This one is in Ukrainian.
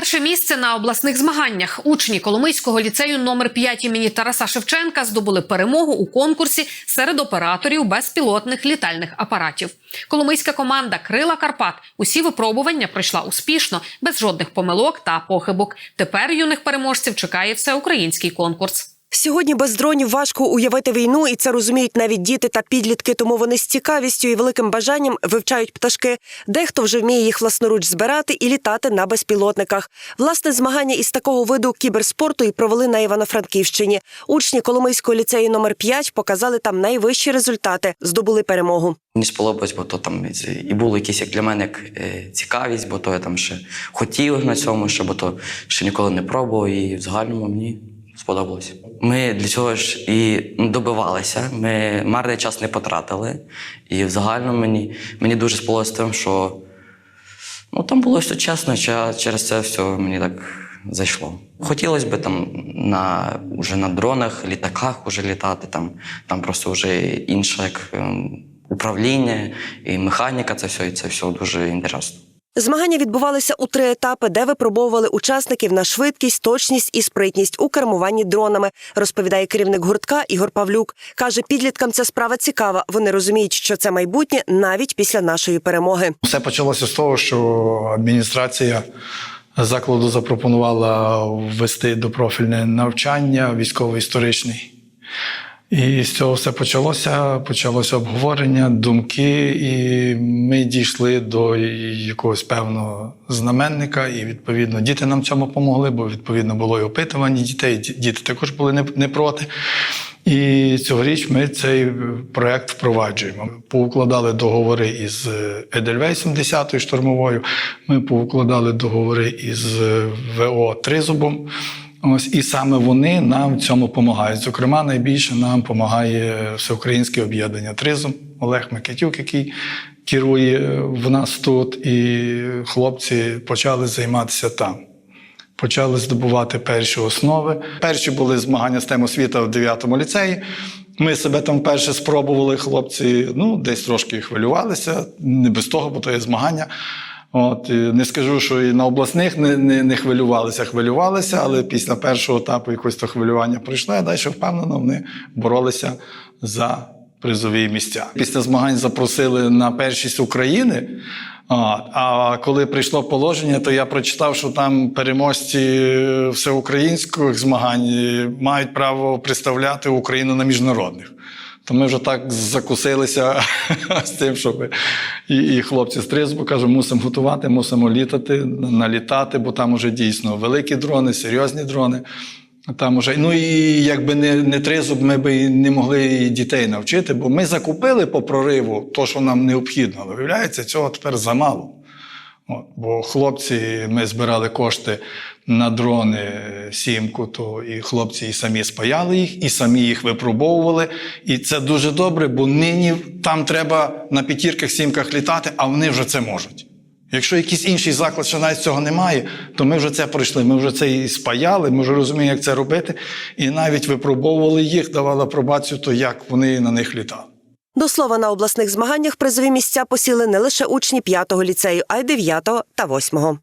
Перше місце на обласних змаганнях. Учні Коломийського ліцею номер 5 імені Тараса Шевченка здобули перемогу у конкурсі серед операторів безпілотних літальних апаратів. Коломийська команда Крила Карпат усі випробування пройшла успішно, без жодних помилок та похибок. Тепер юних переможців чекає всеукраїнський конкурс. Сьогодні без дронів важко уявити війну, і це розуміють навіть діти та підлітки. Тому вони з цікавістю і великим бажанням вивчають пташки. Дехто вже вміє їх власноруч збирати і літати на безпілотниках. Власне змагання із такого виду кіберспорту і провели на Івано-Франківщині. Учні Коломийського ліцею номер 5 показали там найвищі результати, здобули перемогу. Мені сподобалось, бо то там і було якісь як для мене як е, цікавість, бо то я там ще хотів на цьому, ще, бо то ще ніколи не пробував, і в загальному мені сподобалось. Ми для цього ж і добивалися, ми марний час не потратили. І в загальному мені, мені дуже сподобалось тим, що ну, там було все чесно, через це все мені так зайшло. Хотілося б там на, уже на дронах, літаках уже літати, там, там просто вже інше як ем, управління і механіка, це все, і це все дуже інтересно. Змагання відбувалися у три етапи, де випробовували учасників на швидкість, точність і спритність у кермуванні дронами, розповідає керівник гуртка Ігор Павлюк. Каже, підліткам ця справа цікава. Вони розуміють, що це майбутнє навіть після нашої перемоги. Все почалося з того, що адміністрація закладу запропонувала ввести допрофільне навчання військово-історичний. І з цього все почалося. Почалося обговорення, думки, і ми дійшли до якогось певного знаменника. І відповідно діти нам цьому допомогли, бо відповідно було і опитування дітей. Діти також були не, проти. І цьогоріч ми цей проект впроваджуємо. Поукладали договори із Едельвейсом 10-ї штурмовою. Ми поукладали договори із ВО Тризубом. Ось і саме вони нам в цьому допомагають. Зокрема, найбільше нам допомагає всеукраїнське об'єднання Тризум Олег Микитюк, який керує в нас тут, і хлопці почали займатися там. Почали здобувати перші основи. Перші були змагання з тем освіта в 9 ліцеї. Ми себе там вперше спробували, хлопці ну, десь трошки хвилювалися, не без того, бо то є змагання. От, не скажу, що і на обласних не, не, не хвилювалися, хвилювалися, але після першого етапу якось то хвилювання пройшло, а далі впевнено вони боролися за призові місця. Після змагань запросили на першість України. А, коли прийшло положення, то я прочитав, що там переможці всеукраїнських змагань е, мають право представляти Україну на міжнародних. То ми вже так закусилися з тим, щоб і, і хлопці з Тризбу кажуть, мусимо готувати, мусимо літати, налітати, бо там уже дійсно великі дрони, серйозні дрони. Там уже, ну і якби не, не тризуб, ми би не могли і дітей навчити, бо ми закупили по прориву то, що нам необхідно. Виявляється, цього тепер замало. Бо хлопці, ми збирали кошти на дрони сімку, то і хлопці і самі спаяли їх, і самі їх випробовували. І це дуже добре, бо нині там треба на п'ятірках, сімках літати, а вони вже це можуть. Якщо якийсь інший заклад ще навіть цього немає, то ми вже це пройшли. Ми вже це і спаяли, ми вже розуміємо, як це робити, і навіть випробовували їх, давали апробацію, то як вони на них літали. До слова, на обласних змаганнях призові місця посіли не лише учні 5-го ліцею, а й 9-го та 8-го.